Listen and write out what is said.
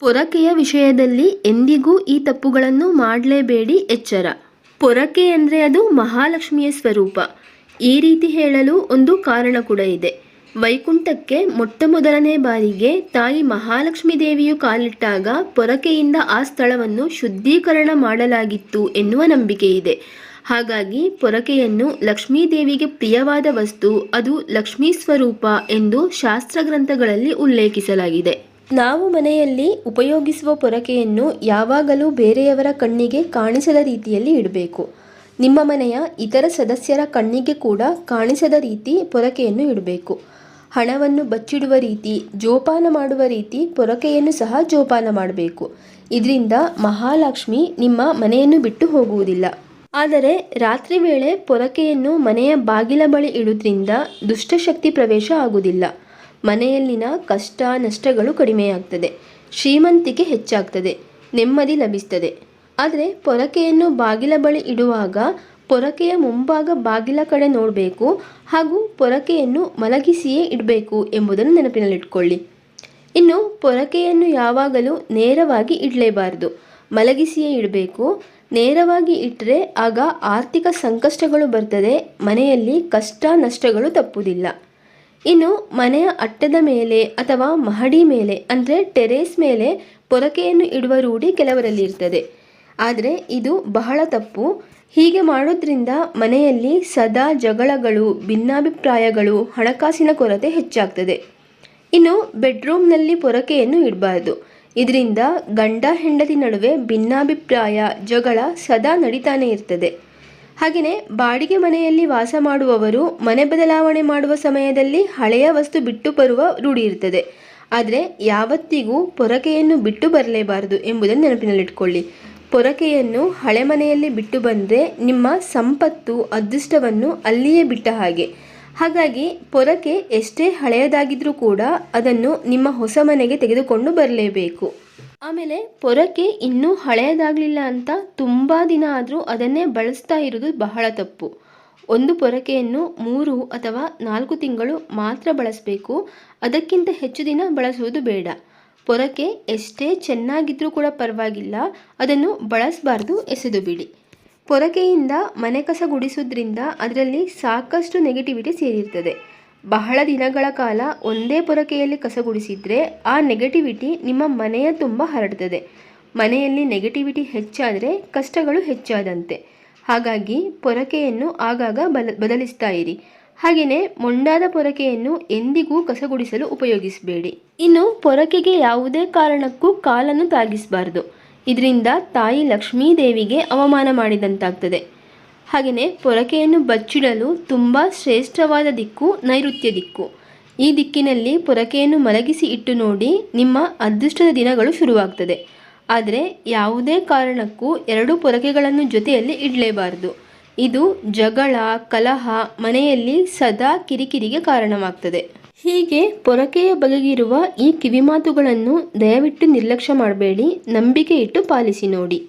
ಪೊರಕೆಯ ವಿಷಯದಲ್ಲಿ ಎಂದಿಗೂ ಈ ತಪ್ಪುಗಳನ್ನು ಮಾಡಲೇಬೇಡಿ ಎಚ್ಚರ. ಪೊರಕೆ ಅಂದರೆ ಅದು ಮಹಾಲಕ್ಷ್ಮಿಯ ಸ್ವರೂಪ. ಈ ರೀತಿ ಹೇಳಲು ಒಂದು ಕಾರಣ ಕೂಡ ಇದೆ. ವೈಕುಂಠಕ್ಕೆ ಮೊಟ್ಟ ಮೊದಲನೇ ಬಾರಿಗೆ ತಾಯಿ ಮಹಾಲಕ್ಷ್ಮೀ ದೇವಿಯು ಕಾಲಿಟ್ಟಾಗ ಪೊರಕೆಯಿಂದ ಆ ಸ್ಥಳವನ್ನು ಶುದ್ಧೀಕರಣ ಮಾಡಲಾಗಿತ್ತು ಎನ್ನುವ ನಂಬಿಕೆ ಇದೆ. ಹಾಗಾಗಿ ಪೊರಕೆಯನ್ನು ಲಕ್ಷ್ಮೀ ದೇವಿಗೆ ಪ್ರಿಯವಾದ ವಸ್ತು ಅದು ಲಕ್ಷ್ಮೀ ಸ್ವರೂಪ ಎಂದು ಶಾಸ್ತ್ರ ಗ್ರಂಥಗಳಲ್ಲಿ ಉಲ್ಲೇಖಿಸಲಾಗಿದೆ. ನಾವು ಮನೆಯಲ್ಲಿ ಉಪಯೋಗಿಸುವ ಪೊರಕೆಯನ್ನು ಯಾವಾಗಲೂ ಬೇರೆಯವರ ಕಣ್ಣಿಗೆ ಕಾಣಿಸದ ರೀತಿಯಲ್ಲಿ ಇಡಬೇಕು. ನಿಮ್ಮ ಮನೆಯ ಇತರ ಸದಸ್ಯರ ಕಣ್ಣಿಗೆ ಕೂಡ ಕಾಣಿಸದ ರೀತಿ ಪೊರಕೆಯನ್ನು ಇಡಬೇಕು. ಹಣವನ್ನು ಬಚ್ಚಿಡುವ ರೀತಿ, ಜೋಪಾನ ಮಾಡುವ ರೀತಿ ಪೊರಕೆಯನ್ನು ಸಹ ಜೋಪಾನ ಮಾಡಬೇಕು. ಇದರಿಂದ ಮಹಾಲಕ್ಷ್ಮಿ ನಿಮ್ಮ ಮನೆಯನ್ನು ಬಿಟ್ಟು ಹೋಗುವುದಿಲ್ಲ. ಆದರೆ ರಾತ್ರಿ ವೇಳೆ ಪೊರಕೆಯನ್ನು ಮನೆಯ ಬಾಗಿಲ ಬಳಿ ಇಡುವುದರಿಂದ ದುಷ್ಟಶಕ್ತಿ ಪ್ರವೇಶ ಆಗುವುದಿಲ್ಲ. ಮನೆಯಲ್ಲಿನ ಕಷ್ಟ ನಷ್ಟಗಳು ಕಡಿಮೆಯಾಗ್ತದೆ. ಶ್ರೀಮಂತಿಕೆ ಹೆಚ್ಚಾಗ್ತದೆ. ನೆಮ್ಮದಿ ಲಭಿಸ್ತದೆ. ಆದರೆ ಪೊರಕೆಯನ್ನು ಬಾಗಿಲ ಬಳಿ ಇಡುವಾಗ ಪೊರಕೆಯ ಮುಂಭಾಗ ಬಾಗಿಲ ಕಡೆ ನೋಡಬೇಕು ಹಾಗೂ ಪೊರಕೆಯನ್ನು ಮಲಗಿಸಿಯೇ ಇಡಬೇಕು ಎಂಬುದನ್ನು ನೆನಪಿನಲ್ಲಿಟ್ಕೊಳ್ಳಿ. ಇನ್ನು ಪೊರಕೆಯನ್ನು ಯಾವಾಗಲೂ ನೇರವಾಗಿ ಇಡಲೇಬಾರದು. ಮಲಗಿಸಿಯೇ ಇಡಬೇಕು. ನೇರವಾಗಿ ಇಟ್ಟರೆ ಆಗ ಆರ್ಥಿಕ ಸಂಕಷ್ಟಗಳು ಬರ್ತದೆ. ಮನೆಯಲ್ಲಿ ಕಷ್ಟ ನಷ್ಟಗಳು ತಪ್ಪುವುದಿಲ್ಲ ಇನ್ನು ಮನೆಯ ಅಟ್ಟದ ಮೇಲೆ ಅಥವಾ ಮಹಡಿ ಮೇಲೆ, ಅಂದರೆ ಟೆರೇಸ್ ಮೇಲೆ ಪೊರಕೆಯನ್ನು ಇಡುವ ರೂಢಿ ಕೆಲವರಲ್ಲಿ ಇರ್ತದೆ. ಆದರೆ ಇದು ಬಹಳ ತಪ್ಪು. ಹೀಗೆ ಮಾಡೋದ್ರಿಂದ ಮನೆಯಲ್ಲಿ ಸದಾ ಜಗಳಗಳು, ಭಿನ್ನಾಭಿಪ್ರಾಯಗಳು, ಹಣಕಾಸಿನ ಕೊರತೆ ಹೆಚ್ಚಾಗ್ತದೆ. ಇನ್ನು ಬೆಡ್ರೂಮ್ನಲ್ಲಿ ಪೊರಕೆಯನ್ನು ಇಡಬಾರ್ದು. ಇದರಿಂದ ಗಂಡ ಹೆಂಡತಿ ನಡುವೆ ಭಿನ್ನಾಭಿಪ್ರಾಯ, ಜಗಳ ಸದಾ ನಡೀತಾನೆ ಇರ್ತದೆ. ಹಾಗೆಯೇ ಬಾಡಿಗೆ ಮನೆಯಲ್ಲಿ ವಾಸ ಮಾಡುವವರು ಮನೆ ಬದಲಾವಣೆ ಮಾಡುವ ಸಮಯದಲ್ಲಿ ಹಳೆಯ ವಸ್ತು ಬಿಟ್ಟು ಬರುವ ರೂಢಿ ಇರ್ತದೆ. ಆದರೆ ಯಾವತ್ತಿಗೂ ಪೊರಕೆಯನ್ನು ಬಿಟ್ಟು ಬರಲೇಬಾರದು ಎಂಬುದನ್ನು ನೆನಪಿನಲ್ಲಿಟ್ಕೊಳ್ಳಿ. ಪೊರಕೆಯನ್ನು ಹಳೆ ಮನೆಯಲ್ಲಿ ಬಿಟ್ಟು ಬಂದರೆ ನಿಮ್ಮ ಸಂಪತ್ತು, ಅದೃಷ್ಟವನ್ನು ಅಲ್ಲಿಯೇ ಬಿಟ್ಟ ಹಾಗೆ. ಹಾಗಾಗಿ ಪೊರಕೆ ಎಷ್ಟೇ ಹಳೆಯದಾಗಿದ್ರೂ ಕೂಡ ಅದನ್ನು ನಿಮ್ಮ ಹೊಸ ಮನೆಗೆ ತೆಗೆದುಕೊಂಡು ಬರಲೇಬೇಕು. ಆಮೇಲೆ ಪೊರಕೆ ಇನ್ನೂ ಹಳೆಯದಾಗಲಿಲ್ಲ ಅಂತ ತುಂಬ ದಿನ ಆದರೂ ಅದನ್ನೇ ಬಳಸ್ತಾ ಇರೋದು ಬಹಳ ತಪ್ಪು. ಒಂದು ಪೊರಕೆಯನ್ನು ಮೂರು ಅಥವಾ ನಾಲ್ಕು ತಿಂಗಳು ಮಾತ್ರ ಬಳಸಬೇಕು, ಅದಕ್ಕಿಂತ ಹೆಚ್ಚು ದಿನ ಬಳಸುವುದು ಬೇಡ. ಪೊರಕೆ ಎಷ್ಟೇ ಚೆನ್ನಾಗಿದ್ರೂ ಕೂಡ ಪರವಾಗಿಲ್ಲ, ಅದನ್ನು ಬಳಸಬಾರ್ದು ಎಸೆದು ಬಿಡಿ. ಪೊರಕೆಯಿಂದ ಮನೆ ಕಸ ಗುಡಿಸೋದ್ರಿಂದ ಅದರಲ್ಲಿ ಸಾಕಷ್ಟು ನೆಗೆಟಿವಿಟಿ ಸೇರಿರ್ತದೆ. ಬಹಳ ದಿನಗಳ ಕಾಲ ಒಂದೇ ಪೊರಕೆಯಲ್ಲಿ ಕಸ ಗುಡಿಸಿದರೆ ಆ ನೆಗೆಟಿವಿಟಿ ನಿಮ್ಮ ಮನೆಯ ತುಂಬ ಹರಡ್ತದೆ. ಮನೆಯಲ್ಲಿ ನೆಗೆಟಿವಿಟಿ ಹೆಚ್ಚಾದರೆ ಕಷ್ಟಗಳು ಹೆಚ್ಚಾದಂತೆ. ಹಾಗಾಗಿ ಪೊರಕೆಯನ್ನು ಆಗಾಗ ಬಲ, ಬದಲಿಸ್ತಾ ಇರಿ. ಹಾಗೆಯೇ ಮೊಂಡಾದ ಪೊರಕೆಯನ್ನು ಎಂದಿಗೂ ಕಸಗುಡಿಸಲು ಉಪಯೋಗಿಸಬೇಡಿ. ಇನ್ನು ಪೊರಕೆಗೆ ಯಾವುದೇ ಕಾರಣಕ್ಕೂ ಕಾಲನ್ನು ತಾಗಿಸಬಾರ್ದು. ಇದರಿಂದ ತಾಯಿ ಲಕ್ಷ್ಮೀ ದೇವಿಗೆ ಅವಮಾನ ಮಾಡಿದಂತಾಗ್ತದೆ. ಹಾಗೆಯೇ ಪೊರಕೆಯನ್ನು ಬಚ್ಚಿಡಲು ತುಂಬ ಶ್ರೇಷ್ಠವಾದ ದಿಕ್ಕು ನೈಋತ್ಯ ದಿಕ್ಕು. ಈ ದಿಕ್ಕಿನಲ್ಲಿ ಪೊರಕೆಯನ್ನು ಮಲಗಿಸಿ ಇಟ್ಟು ನೋಡಿ ನಿಮ್ಮ ಅದೃಷ್ಟದ ದಿನಗಳು ಶುರುವಾಗ್ತದೆ. ಆದರೆ ಯಾವುದೇ ಕಾರಣಕ್ಕೂ ಎರಡು ಪೊರಕೆಗಳನ್ನು ಜೊತೆಯಲ್ಲಿ ಇಡಲೇಬಾರದು. ಇದು ಜಗಳ, ಕಲಹ ಮನೆಯಲ್ಲಿ ಸದಾ ಕಿರಿಕಿರಿಗೆ ಕಾರಣವಾಗ್ತದೆ. ಹೀಗೆ ಪೊರಕೆಯ ಬಗೆಗಿರುವ ಈ ಕಿವಿಮಾತುಗಳನ್ನು ದಯವಿಟ್ಟು ನಿರ್ಲಕ್ಷ್ಯ ಮಾಡಬೇಡಿ, ನಂಬಿಕೆ ಇಟ್ಟು ಪಾಲಿಸಿ ನೋಡಿ.